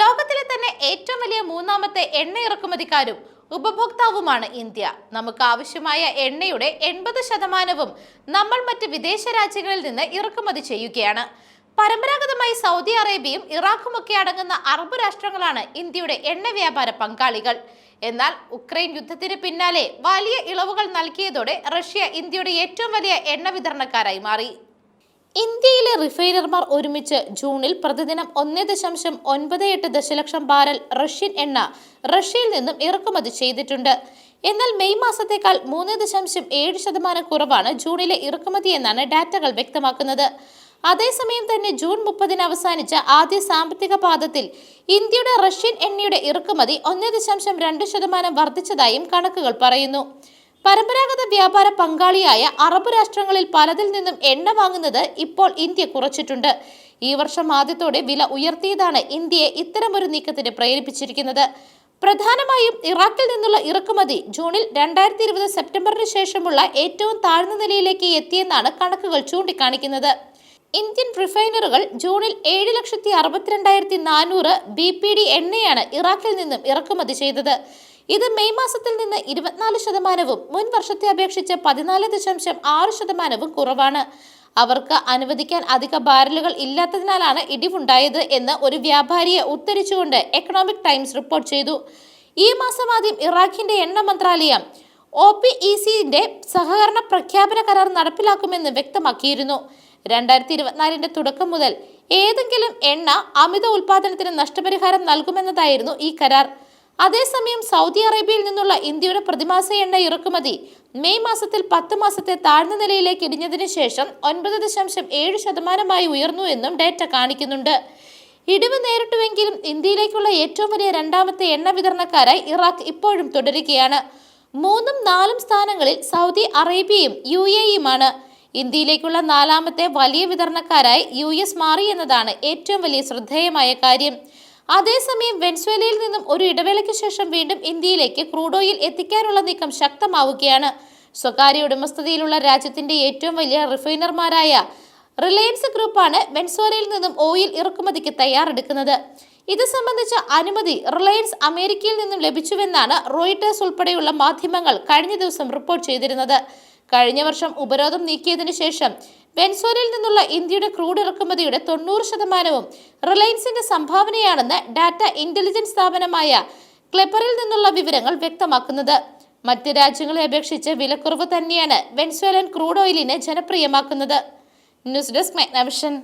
ലോകത്തിലെ തന്നെ ഏറ്റവും വലിയ മൂന്നാമത്തെ എണ്ണ ഇറക്കുമതിക്കാരും ഉപഭോക്താവുമാണ് ഇന്ത്യ. നമുക്ക് ആവശ്യമായ എണ്ണയുടെ എൺപത് ശതമാനവും നമ്മൾ മറ്റ് വിദേശ രാജ്യങ്ങളിൽ നിന്ന് ഇറക്കുമതി ചെയ്യുകയാണ്. പരമ്പരാഗതമായി സൗദി അറേബ്യയും ഇറാഖുമൊക്കെ അടങ്ങുന്ന അറബ് രാഷ്ട്രങ്ങളാണ് ഇന്ത്യയുടെ എണ്ണ വ്യാപാര പങ്കാളികൾ. എന്നാൽ ഉക്രൈൻ യുദ്ധത്തിന് പിന്നാലെ വലിയ ഇളവുകൾ നൽകിയതോടെ റഷ്യ ഇന്ത്യയുടെ ഏറ്റവും വലിയ എണ്ണ വിതരണക്കാരായി മാറി. ഇന്ത്യയിലെ റിഫൈനർമാർ ഒരുമിച്ച് ജൂണിൽ പ്രതിദിനം ഒന്നേ ദശാംശം ഒൻപത് എട്ട് ദശലക്ഷം ബാരൽ റഷ്യൻ എണ്ണ റഷ്യയിൽ നിന്നും ഇറക്കുമതി ചെയ്തിട്ടുണ്ട്. എന്നാൽ മെയ് മാസത്തേക്കാൾ മൂന്ന് ദശാംശം ഏഴ് ശതമാനം കുറവാണ് ജൂണിലെ ഇറക്കുമതി എന്നാണ് ഡാറ്റകൾ വ്യക്തമാക്കുന്നത്. അതേസമയം തന്നെ ജൂൺ മുപ്പതിന് അവസാനിച്ച ആദ്യ സാമ്പത്തിക പാദത്തിൽ ഇന്ത്യയുടെ റഷ്യൻ എണ്ണയുടെ ഇറക്കുമതി ഒന്നേ ദശാംശം രണ്ട് ശതമാനം വർദ്ധിച്ചതായും കണക്കുകൾ പറയുന്നു. പരമ്പരാഗത വ്യാപാര പങ്കാളിയായ അറബ് രാഷ്ട്രങ്ങളിൽ പലതിൽ നിന്നും എണ്ണ വാങ്ങുന്നത് ഇപ്പോൾ ഇന്ത്യ കുറച്ചിട്ടുണ്ട്. ഈ വർഷം ആദ്യത്തോടെ വില ഉയർത്തിയതാണ് ഇന്ത്യയെ ഇത്തരമൊരു നീക്കത്തിന് പ്രേരിപ്പിച്ചിരിക്കുന്നത്. പ്രധാനമായും ഇറാഖിൽ നിന്നുള്ള ഇറക്കുമതി ജൂണിൽ രണ്ടായിരത്തി ഇരുപത് സെപ്റ്റംബറിന് ശേഷമുള്ള ഏറ്റവും താഴ്ന്ന നിലയിലേക്ക് എത്തിയെന്നാണ് കണക്കുകൾ ചൂണ്ടിക്കാണിക്കുന്നത്. ഇന്ത്യൻ റിഫൈനറുകൾ ജൂണിൽ ഏഴ് ലക്ഷത്തി അറുപത്തിരണ്ടായിരത്തി നാനൂറ് ബി പി ഡി എണ്ണയാണ് ഇറാഖിൽ നിന്നും ഇറക്കുമതി ചെയ്തത്. ഇത് മെയ് മാസത്തിൽ നിന്ന് ഇരുപത്തിനാല് ശതമാനവും മുൻ വർഷത്തെ അപേക്ഷിച്ച് പതിനാല് ദശാംശം ആറ് ശതമാനവും കുറവാണ്. അവർക്ക് അനുവദിക്കാൻ അധിക ബാരലുകൾ ഇല്ലാത്തതിനാലാണ് ഇടിവുണ്ടായത് എന്ന് ഒരു വ്യാപാരിയെ ഉദ്ധരിച്ചുകൊണ്ട് എക്കണോമിക് ടൈംസ് റിപ്പോർട്ട് ചെയ്തു. ഈ മാസം ആദ്യം ഇറാഖിന്റെ എണ്ണ മന്ത്രാലയം ഒ പി ഇ സിന്റെ സഹകരണ പ്രഖ്യാപന കരാർ നടപ്പിലാക്കുമെന്ന് വ്യക്തമാക്കിയിരുന്നു. രണ്ടായിരത്തി ഇരുപത്തിനാലിന്റെ തുടക്കം മുതൽ ഏതെങ്കിലും എണ്ണ അമിത ഉൽപാദനത്തിന് നഷ്ടപരിഹാരം നൽകുമെന്നതായിരുന്നു ഈ കരാർ. അതേസമയം സൗദി അറേബ്യയിൽ നിന്നുള്ള ഇന്ത്യയുടെ പ്രതിമാസ എണ്ണ ഇറക്കുമതി മെയ് മാസത്തിൽ പത്ത് മാസത്തെ താഴ്ന്ന നിലയിലേക്ക് ഇടിഞ്ഞതിന് ശേഷം ഒൻപത് ദശാംശം ഏഴ് ശതമാനമായി ഉയർന്നു എന്നും ഡേറ്റ കാണിക്കുന്നുണ്ട്. ഇടിവ് നേരിട്ടുവെങ്കിലും ഇന്ത്യയിലേക്കുള്ള ഏറ്റവും വലിയ രണ്ടാമത്തെ എണ്ണ വിതരണക്കാരായി ഇറാഖ് ഇപ്പോഴും തുടരുകയാണ്. മൂന്നും നാലും സ്ഥാനങ്ങളിൽ സൗദി അറേബ്യയും യു എയുമാണ് ഇന്ത്യയിലേക്കുള്ള നാലാമത്തെ വലിയ വിതരണക്കാരായി യു എസ് മാറി എന്നതാണ് ഏറ്റവും വലിയ ശ്രദ്ധേയമായ കാര്യം. അതേസമയം വെൻസ്വേലയിൽ നിന്നും ഒരു ഇടവേളയ്ക്ക് ശേഷം വീണ്ടും ഇന്ത്യയിലേക്ക് ക്രൂഡ് ഓയിൽ എത്തിക്കാനുള്ള നീക്കം ശക്തമാവുകയാണ്. സ്വകാര്യ ഉടമസ്ഥതയിലുള്ള രാജ്യത്തിന്റെ ഏറ്റവും വലിയ റിഫൈനർമാരായ റിലയൻസ് ഗ്രൂപ്പാണ് വെൻസ്വേലയിൽ നിന്നും ഓയിൽ ഇറക്കുമതിക്ക് തയ്യാറെടുക്കുന്നത്. ഇത് സംബന്ധിച്ച അനുമതി റിലയൻസ് അമേരിക്കയിൽ നിന്നും ലഭിച്ചുവെന്നാണ് റോയിട്ടേഴ്സ് ഉൾപ്പെടെയുള്ള മാധ്യമങ്ങൾ കഴിഞ്ഞ ദിവസം റിപ്പോർട്ട് ചെയ്തിരുന്നത്. കഴിഞ്ഞ വർഷം ഉപരോധം നീക്കിയതിനു ശേഷം വെൻസോലയിൽ നിന്നുള്ള ഇന്ത്യയുടെ ക്രൂഡ് ഇറക്കുമതിയുടെ തൊണ്ണൂറ് ശതമാനവും റിലയൻസിന്റെ സംഭാവനയാണെന്ന് ഡാറ്റ ഇന്റലിജൻസ് സ്ഥാപനമായ ക്ലെപ്പറിൽ നിന്നുള്ള വിവരങ്ങൾ വ്യക്തമാക്കുന്നത്. മറ്റ് രാജ്യങ്ങളെ അപേക്ഷിച്ച് വിലക്കുറവ് തന്നെയാണ് വെൻസ്വേലൻ ക്രൂഡ് ഓയിലിനെ ജനപ്രിയമാക്കുന്നത്. News desk മെഗ്നവിഷൻ.